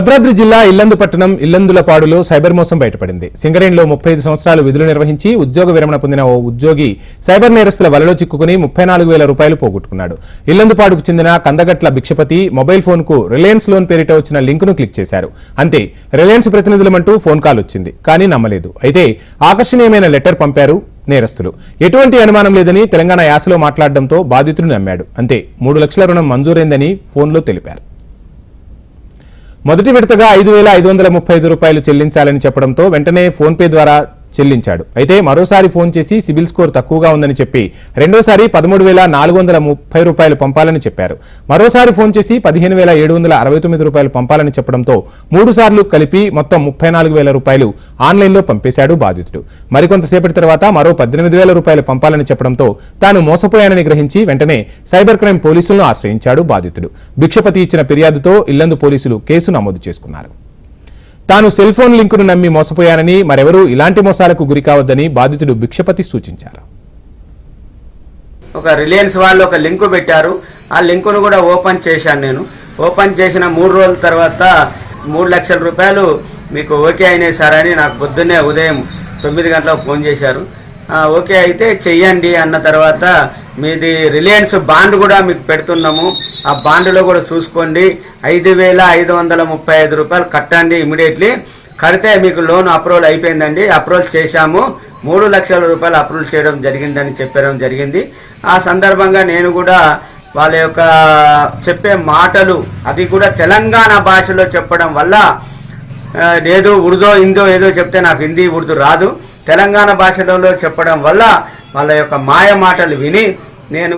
భద్రాద్రి జిల్లా ఇల్లందు పట్టణం ఇల్లందులపాడులో సైబర్ మోసం బయటపడింది. సింగరేణిలో ముప్పై ఐదు సంవత్సరాలు విధులు నిర్వహించి ఉద్యోగ విరమణ పొందిన ఓ ఉద్యోగి సైబర్ నేరస్తుల వలలో చిక్కుకుని ముప్పై నాలుగు వేల రూపాయలు పోగొట్టుకున్నాడు. ఇల్లందుపాడుకు చెందిన కందగట్ల భిక్షపతి మొబైల్ ఫోన్కు రిలయన్స్ లోన్ పేరిట వచ్చిన లింక్ను క్లిక్ చేశారు. అంతే రిలయన్స్ ప్రతినిధులమంటూ ఫోన్ కాల్ వచ్చింది కానీ నమ్మలేదు. అయితే ఆకర్షణీయమైన లెటర్ పంపారు నేరస్తులు. ఎటువంటి అనుమానం లేదని తెలంగాణ యాసలో మాట్లాడడంతో బాధితుడు నమ్మాడు. అంతే మూడు లక్షల రుణం మంజూరైందని ఫోన్లో తెలిపారు. మొదటి విడతగా ఐదు వేల ఐదు వందల ముప్పై ఐదు రూపాయలు చెల్లించాలని చెప్పడంతో వెంటనే ఫోన్పే ద్వారా చెల్లించాడు. అయితే మరోసారి ఫోన్ చేసి సిబిల్ స్కోర్ తక్కువగా ఉందని చెప్పి రెండోసారి పదమూడు వేల నాలుగు వందల ముప్పై రూపాయలు పంపాలని చెప్పారు. మరోసారి ఫోన్ చేసి పదిహేను వేల ఏడు వందల అరవై తొమ్మిది రూపాయలు పంపాలని చెప్పడంతో మూడు సార్లు కలిపి మొత్తం ముప్పై నాలుగు వేల రూపాయలు ఆన్లైన్లో పంపేశాడు బాధితుడు. మరికొంతసేపటి తర్వాత మరో పద్దెనిమిది వేల రూపాయలు పంపాలని చెప్పడంతో తాను మోసపోయానని గ్రహించి వెంటనే సైబర్ క్రైమ్ పోలీసులను ఆశ్రయించాడు బాధితుడు. భిక్షపతి ఇచ్చిన ఫిర్యాదుతో ఇల్లందు పోలీసులు కేసు నమోదు చేసుకున్నారు. తాను సెల్ ఫోన్ లింకును నమ్మి మోసపోయానని మరెవరూ ఇలాంటి మోసాలకు గురికావద్దని బాధితుడు భిక్షపతి సూచించారు. ఒక రిలయన్స్ వాళ్ళు ఒక లింకు పెట్టారు. ఆ లింకును కూడా ఓపెన్ చేశాను నేను. ఓపెన్ చేసిన మూడు రోజుల తర్వాత మూడు లక్షల రూపాయలు మీకు ఓకే అయినాయి సార్ అని నాకు పొద్దున్నే ఉదయం తొమ్మిది గంటలకు ఫోన్ చేశారు. ఓకే అయితే చెయ్యండి అన్న తర్వాత మీది రిలయన్స్ బాండ్ కూడా మీకు పెడుతున్నాము. ఆ బాండ్లో కూడా చూసుకోండి. ఐదు వేల ఐదు వందల ముప్పై ఐదు రూపాయలు కట్టండి ఇమీడియట్లీ. కడితే మీకు లోన్ అప్రూవల్ అయిపోయిందండి. అప్రూవల్ చేశాము. మూడు లక్షల రూపాయలు అప్రూవల్ చేయడం జరిగిందని చెప్పడం జరిగింది. ఆ సందర్భంగా నేను కూడా వాళ్ళ యొక్క చెప్పే మాటలు అది కూడా తెలంగాణ భాషలో చెప్పడం వల్ల ఏదో ఉర్దో హిందో ఏదో చెప్తే నాకు హిందీ ఉర్దూ రాదు. తెలంగాణ భాషలో చెప్పడం వల్ల వాళ్ళ యొక్క మాయ మాటలు విని నేను